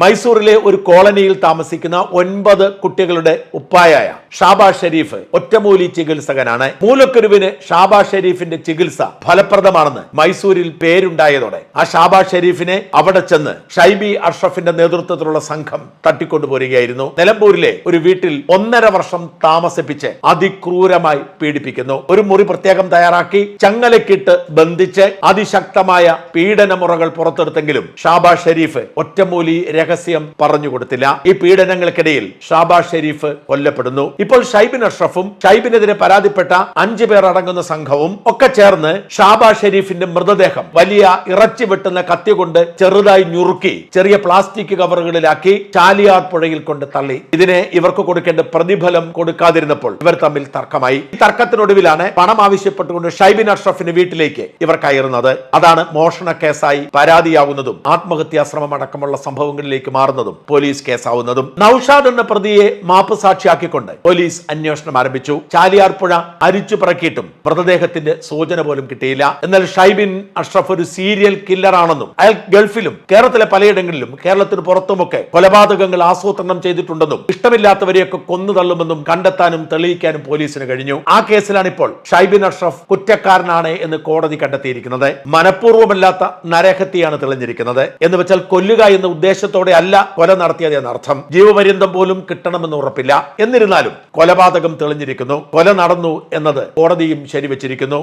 മൈസൂറിലെ ഒരു കോളനിയിൽ താമസിക്കുന്ന ഒൻപത് കുട്ടികളുടെ ഉപ്പായായ ഷാബാസ് ഷെരീഫ് ഒറ്റമൂലി ചികിത്സകനാണ്. മൂലക്കുരുവിന് ഷാബാസ് ഷെരീഫിന്റെ ചികിത്സ ഫലപ്രദമാണെന്ന് മൈസൂരിൽ പേരുണ്ടായതോടെ ആ ഷാബാസ് ഷെരീഫിനെ അവിടെ ചെന്ന് ഷൈബി അഷ്റഫിന്റെ നേതൃത്വത്തിലുള്ള സംഘം തട്ടിക്കൊണ്ടുപോരുകയായിരുന്നു നിലമ്പൂരിലെ ഒരു വീട്ടിൽ ഒന്നര വർഷം താമസിപ്പിച്ച് അതിക്രൂരമായി പീഡിപ്പിക്കുന്നു. ഒരു മുറി പ്രത്യേകം തയ്യാറാക്കി ചങ്ങലക്കിട്ട് ബന്ധിച്ച് അതിശക്തമായ പീഡനമുറകൾ പുറത്തെടുത്തെങ്കിലും ഷാബാസ് ഷെരീഫ് ഒറ്റമൂലി രഹസ്യം പറഞ്ഞു കൊടുത്തില്ല. ഈ പീഡനങ്ങൾക്കിടയിൽ ഷാബാസ് ഷെരീഫ് കൊല്ലപ്പെടുന്നു. ഇപ്പോൾ ഷൈബിൻ അഷ്റഫും ഷൈബിനെതിരെ പരാതിപ്പെട്ട അഞ്ചു പേർ അടങ്ങുന്ന സംഘവും ഒക്കെ ചേർന്ന് ഷാബാസ് ഷെരീഫിന്റെ മൃതദേഹം വലിയ ഇറച്ചി വെട്ടുന്ന കത്തി കൊണ്ട് ചെറുതായി ഞുറുക്കി ചെറിയ പ്ലാസ്റ്റിക് കവറുകളിലാക്കി ചാലിയാർ പുഴയിൽ കൊണ്ട് തള്ളി. ഇതിനെ ഇവർക്ക് കൊടുക്കേണ്ട പ്രതിഫലം കൊടുക്കാതിരുന്നപ്പോൾ ഇവർ തമ്മിൽ തർക്കമായി. ഈ തർക്കത്തിനൊടുവിലാണ് പണം ആവശ്യപ്പെട്ടുകൊണ്ട് ഷൈബിൻ അഷ്റഫിന്റെ വീട്ടിലേക്ക് ഇവർ കയറുന്നത്. അതാണ് മോഷണ കേസായി പരാതിയാവുന്നതും ആത്മഹത്യാ ശ്രമം അടക്കമുള്ള സംഭവങ്ങളിലേക്ക് മാറുന്നതും പോലീസ് കേസാവുന്നതും നൌഷാദ് എന്ന പ്രതിയെ മാപ്പ് സാക്ഷിയാക്കിക്കൊണ്ട് പോലീസ് അന്വേഷണം ആരംഭിച്ചു. ചാലിയാർപ്പുഴ അരിച്ചു പറക്കിയിട്ടും മൃതദേഹത്തിന്റെ സൂചന പോലും കിട്ടിയില്ല. എന്നാൽ ഷൈബിൻ അഷ്റഫ് ഒരു സീരിയൽ കില്ലറാണെന്നും അയാൾ ഗൾഫിലും കേരളത്തിലെ പലയിടങ്ങളിലും കേരളത്തിന് പുറത്തുമൊക്കെ കൊലപാതകങ്ങൾ ആസൂത്രണം ചെയ്തിട്ടുണ്ടെന്നും ഇഷ്ടമില്ലാത്തവരെയൊക്കെ കൊന്നു തള്ളുമെന്നും കണ്ടെത്താനും തെളിയിക്കാനും പോലീസിന് കഴിഞ്ഞു. ആ കേസിലാണ് ഇപ്പോൾ ഷൈബിൻ അഷ്റഫ് കുറ്റക്കാരനാണ് എന്ന് കോടതി കണ്ടെത്തിയിരിക്കുന്നത്. മനഃപൂർവമല്ലാത്ത നരഹത്യയാണ് തെളിഞ്ഞിരിക്കുന്നത്. എന്ന് വെച്ചാൽ കൊല്ലുക എന്ന ഉദ്ദേശത്തോടെ അല്ല കൊല നടത്തിയത് എന്നർത്ഥം ജീവപര്യന്തം പോലും കിട്ടണമെന്ന് ഉറപ്പില്ല. എന്നിരുന്നാലും കൊലപാതകം തെളിഞ്ഞിരിക്കുന്നു. കൊല നടന്നു എന്നത് കോടതിയും ശരിവച്ചിരിക്കുന്നു.